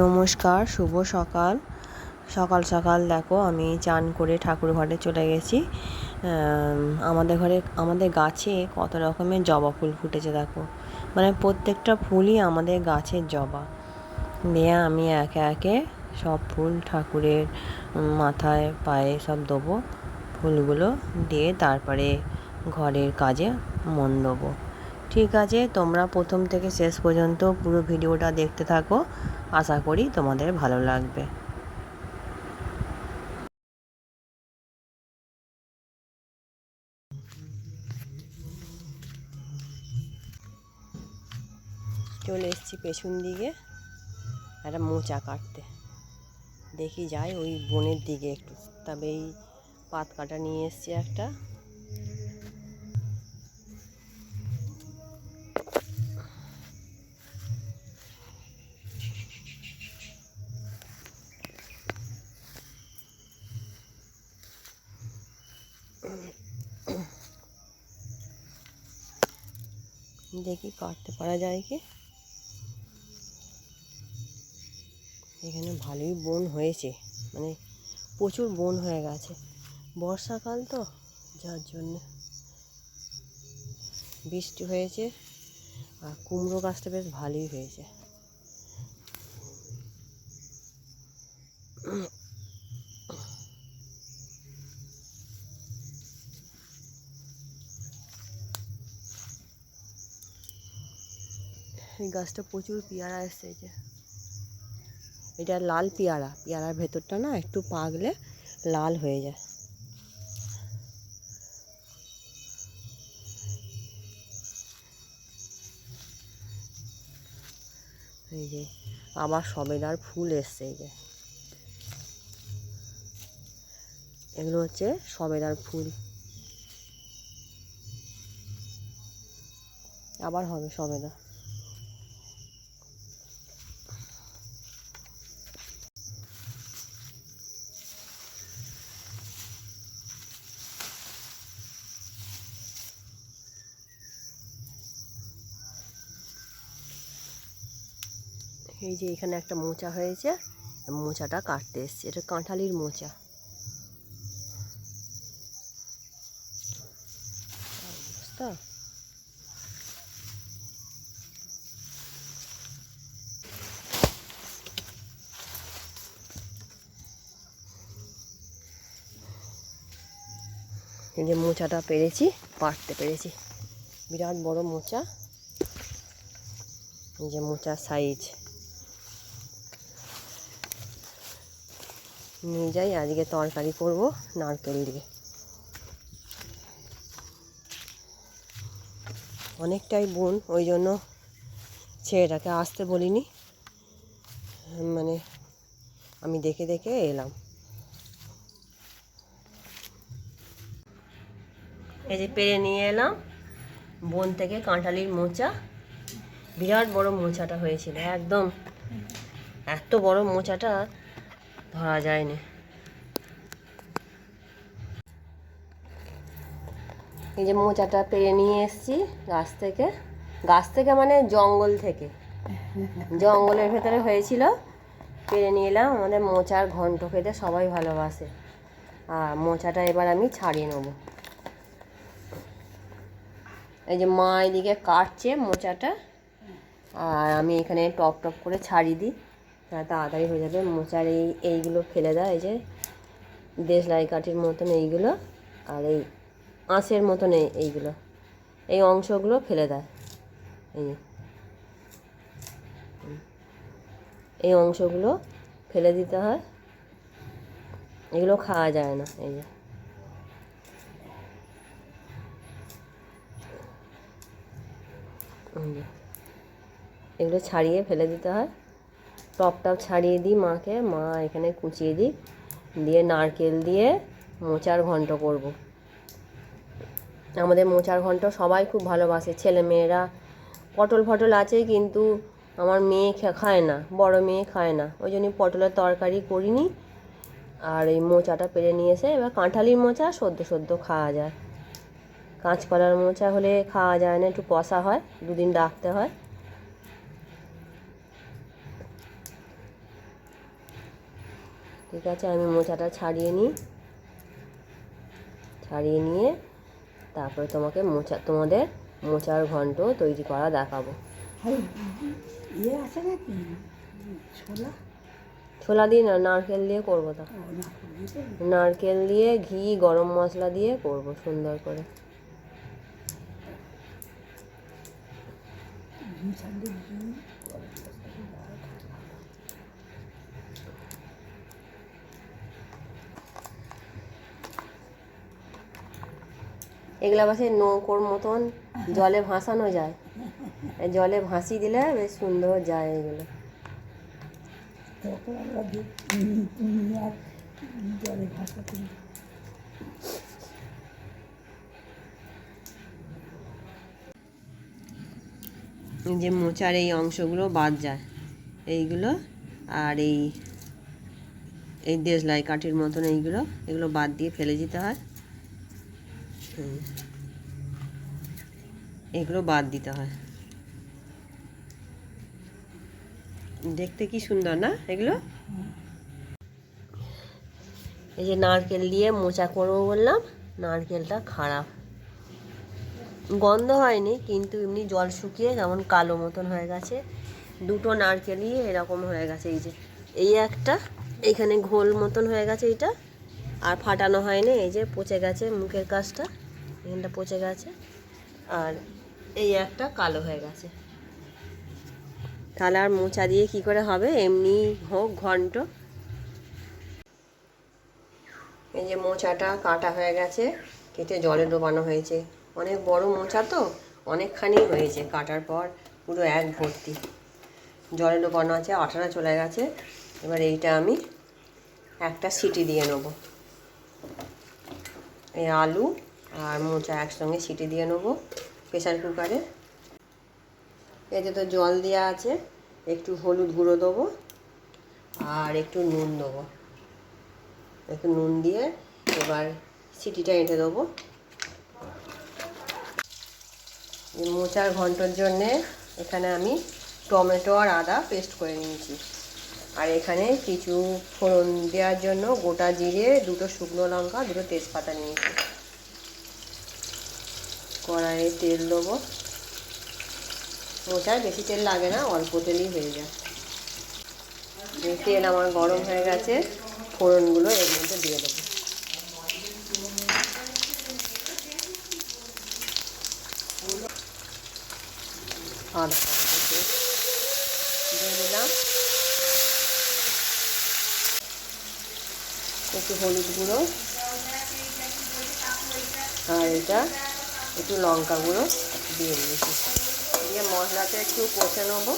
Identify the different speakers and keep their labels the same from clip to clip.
Speaker 1: নমস্কার, শুভ সকাল। সকাল সকাল দেখো, আমি চান করে ঠাকুর ঘরে চলে গেছি। আমাদের ঘরে, আমাদের গাছে কত রকমের জবা ফুল ফুটেছে দেখো। মানে প্রত্যেকটা ফুলই আমাদের গাছের জবা। দিয়ে আমি একে একে সব ফুল ঠাকুরের মাথায়, পায়ে সব দেবো। ফুলগুলো দিয়ে তারপরে ঘরের কাজে মন দেবো। ঠিক আছে, তোমরা প্রথম থেকে শেষ পর্যন্ত পুরো ভিডিওটা দেখতে থাকো। আশা করি তোমাদের ভালো লাগবে। চলে এসেছি পেছন দিকে, একটা মোচা কাটতে। দেখি যাই ওই বনের দিকে একটু। তবে এই পাত কাটা নিয়ে এসেছি একটা। দেখি কাটতে পারা যায় কি? এখানে ভালোই বন হয়েছে মানে প্রচুর বন হয়ে গেছে। বর্ষাকাল তো, যার জন্য বৃষ্টি হয়েছে, আর কুমড়ো গাছটা বেশ ভালোই হয়েছে। এই গাছটা প্রচুর পেয়ারা এসছে যে। এটা লাল পেয়ারা, পেয়ারার ভেতরটা না একটু পাকলে লাল হয়ে যায়। এই যে আবার সবেদার ফুল এসছে, এই যে। এগুলো হচ্ছে সবেদার ফুল। আবার হবে সবেদা। এই যে এখানে একটা মোচা হয়েছে, মোচাটা কাটতে এসছি। এটা কাঁঠালির মোচা। অবস্থা। এই যে মোচাটা পেরেছি, পাড়তে পেরেছি। বিরাট বড় মোচা। এই যে মোচার সাইজ। নিয়ে যাই, আজকে তরকারি করব নারকেল দিয়ে। অনেকটাই বোন, ওই জন্য ছেলেটাকে আসতে বলিনি। মানে আমি দেখে দেখে এলাম। এই যে পেরে নিয়ে এলাম। বন থেকে কাঁঠালির মোচা। বিরাট বড় মোচাটা হয়েছিল, একদম। এত বড় মোচাটা ধরা যায়নি। এই যে মোচাটা পেরে নিয়ে এসেছি গাছ থেকে। গাছ থেকে মানে জঙ্গল থেকে। জঙ্গলের ভেতরে হয়েছিল। পেরে নিয়ে এলাম আমাদের মোচার ঘন্ট খেতে সবাই ভালোবাসে। আর মোচাটা এবার আমি ছাড়িয়ে নেব। এই যে মা এদিকে কাটছে মোচাটা। আর আমি এখানে টপ টপ করে ছাড়িয়ে দিই। তাড়াতাড়ি হয়ে যাবে। মোচার এই, এইগুলো ফেলে দেয় এই যে দেশলাই কাঠির মতন এইগুলো আর এই আঁশের মতন এই, এইগুলো। এই অংশগুলো ফেলে দেয় এই। এই অংশগুলো ফেলে দিতে হয়। এগুলো খাওয়া যায় না এই যে। এগুলো ছাড়িয়ে ফেলে দিতে হয়। টপ টপ ছাড়িয়ে দিই মাকে। মা এখানে কুচিয়ে দিই। দিয়ে নারকেল দিয়ে মোচার ঘন্ট করব। আমাদের মোচার ঘন্ট সবাই খুব ভালোবাসে। ছেলে মেয়েরা পটল ফটল আছে কিন্তু আমার মেয়ে খায় না, বড় মেয়ে খায় না। ওই জন্যই পটলের তরকারি করিনি। আর এই মোচাটা পেরে নিয়ে এসে এবার কাঁঠালির মোচা সদ্য সদ্য খাওয়া যায়। কাঁচকলার মোচা হলে খাওয়া যায় না, একটু কষা হয়, দুদিন রাখতে হয়। ঠিক আছে আমি মোচাটা ছাড়িয়ে নিই। ছাড়িয়ে নিয়ে তারপরে তোমাকে মোচা তোমাদের মোচার ঘন্ট তৈরি করা দেখাবো।
Speaker 2: ইয়ে ছোলা?
Speaker 1: দিয়ে না নারকেল দিয়ে করব তো। নারকেল দিয়ে ঘি গরম মশলা দিয়ে করব সুন্দর করে
Speaker 2: ঘি ছাড়লে ঘি
Speaker 1: এগুলা বাসে নৌকোর মতন জলে ভাসানো যায়। জলে ভাসি দিলে বেশ সুন্দর যায় এগুলো। যে মোচার এই অংশগুলো বাদ যায়। এইগুলো আর এই এই দেশলাই কাঠির মতন এইগুলো, এগুলো বাদ দিয়ে ফেলে দিতে হয়। এগুলো বাদ দিতে হয়। দেখতে কি সুন্দর না এগুলো? এই যে নারকেল দিয়ে মোচা করব বললাম, নারকেলটা খারাপ। গন্ধ হয়নি, কিন্তু এমনি জল শুকিয়ে যেমন কালো মতন হয়ে গেছে, দুটো নারকেলই এরকম হয়ে গেছে। এই যে, এই একটা, এখানে ঘোল মতন হয়ে গেছে এইটা আর ফাটানো হয়নি, এই যে পচে গেছে মুখের কাজটা। এখানটা পচে গেছে। আর এই একটা কালো হয়ে গেছে। তাহলে আর মোচা দিয়ে কি করে হবে? এমনি হোক, ঘন্ট। এই যে মোচাটা কাটা হয়ে গেছে, কেটে জলে ডোবানো হয়েছে। অনেক বড় মোচা তো, অনেকখানি হয়েছে কাটার পর, পুরো এক ভর্তি। জলে ডোবানো আছে, আঠাটা চলে গেছে। এবার এইটা আমি একটা সিটি দিয়ে নেব। এই আলু আর মোচা একসঙ্গে সিটি দিয়ে নেব প্রেসার কুকারে। এতে তো জল দেওয়া আছে, একটু হলুদ গুঁড়ো দেবো আর একটু নুন দেবো। একটু নুন দিয়ে এবার সিটিটা এঁটে দেবো। মোচার ঘন্টর জন্যে এখানে আমি টমেটো আর আদা পেস্ট করে নিয়েছি। আর এখানে কিছু ফোড়ন দেওয়ার জন্য গোটা জিরে, দুটো শুকনো লঙ্কা, দুটো তেজপাতা নিয়েছি। কড়াইয়ে তেল দেবো। মোচায় বেশি তেল লাগে না, অল্প তেলই হয়ে যায়। তেল আমার গরম হয়ে গেছে, ফোড়নগুলো এর মধ্যে দিয়ে দেবো। দিয়ে দিলাম। একটু হলুদ গুঁড়ো। আর এটা একটু লঙ্কা গুঁড়ো দিয়ে দিয়েছি। দিয়ে মশলাটা একটু কষে নেব।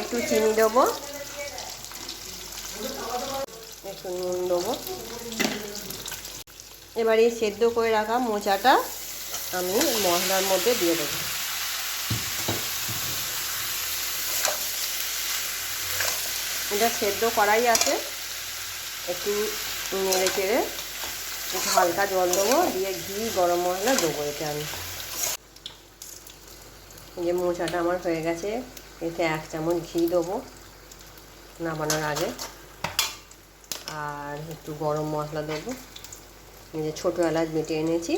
Speaker 1: একটু চিনি দেবো। একটু নুন দেবো। এবার এই সেদ্ধ করে রাখা মোচাটা আমি মশলার মধ্যে দিয়ে দেবো। এটা সেদ্ধ করাই আছে। একটু নেড়ে চেড়ে একটু হালকা জল দেবো, দিয়ে ঘি গরম মশলা দেবো এটা আমি। যে মোচাটা আমার হয়ে গেছে, এতে এক চামচ ঘি দেবো নামানোর আগে। আর একটু গরম মশলা দেবো। যে ছোটো এলাচ বেটে এনেছি,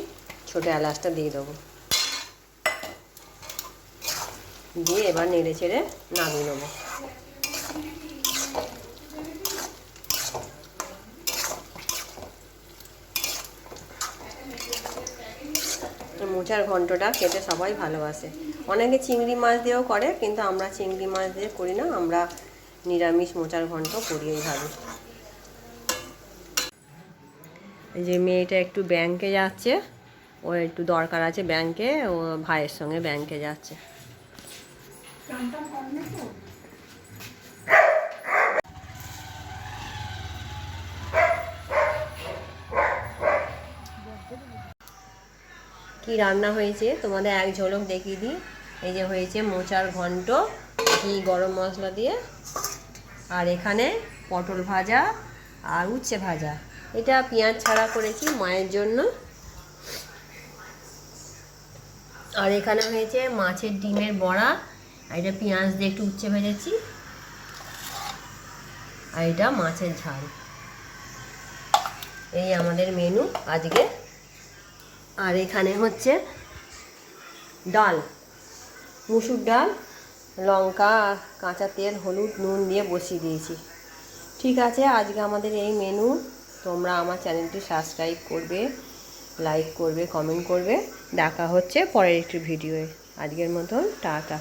Speaker 1: ছোটো এলাচটা দিয়ে দেবো। দিয়ে এবার নেড়ে চেড়ে নামিয়ে নেব। মোচার ঘন্টটা খেতে সবাই ভালোবাসে। অনেকে চিংড়ি মাছ দিয়েও করে, কিন্তু আমরা চিংড়ি মাছ দিয়ে করি না, আমরা নিরামিষ মোচার ঘন্ট করি এইভাবে এই যে মেয়েটা একটু ব্যাংকে যাচ্ছে, ও একটু দরকার আছে ব্যাংকে ও ভাইয়ের সঙ্গে ব্যাংকে যাচ্ছে
Speaker 2: টান টান করে না তো
Speaker 1: কি রান্না হয়েছে? তোমাদের এক ঝলক দেখিয়ে দিই। এই যে হয়েছে মোচার ঘন্ট, ঘি, গরম মশলা দিয়ে। আর এখানে পটল ভাজা আর উচ্ছে ভাজা। এটা পেঁয়াজ ছাড়া করেছি মায়ের জন্য। আর এখানে হয়েছে মাছের ডিমের বড়া। আর এটা পেঁয়াজ দিয়ে একটু উচ্ছে ভেজেছি। আর এটা মাছের ঝাল। এই আমাদের মেনু আজকে। আর এখানে হচ্ছে ডাল, মুসুর ডাল, লঙ্কা, কাঁচা তেল, হলুদ, নুন দিয়ে বসিয়ে দিয়েছি। ঠিক আছে, আজকে আমাদের এই মেনু তোমরা আমার চ্যানেলটি সাবস্ক্রাইব করবে লাইক করবে কমেন্ট করবে। দেখা হচ্ছে পরের একটি ভিডিওয়ে আজকের মতন, টাটা।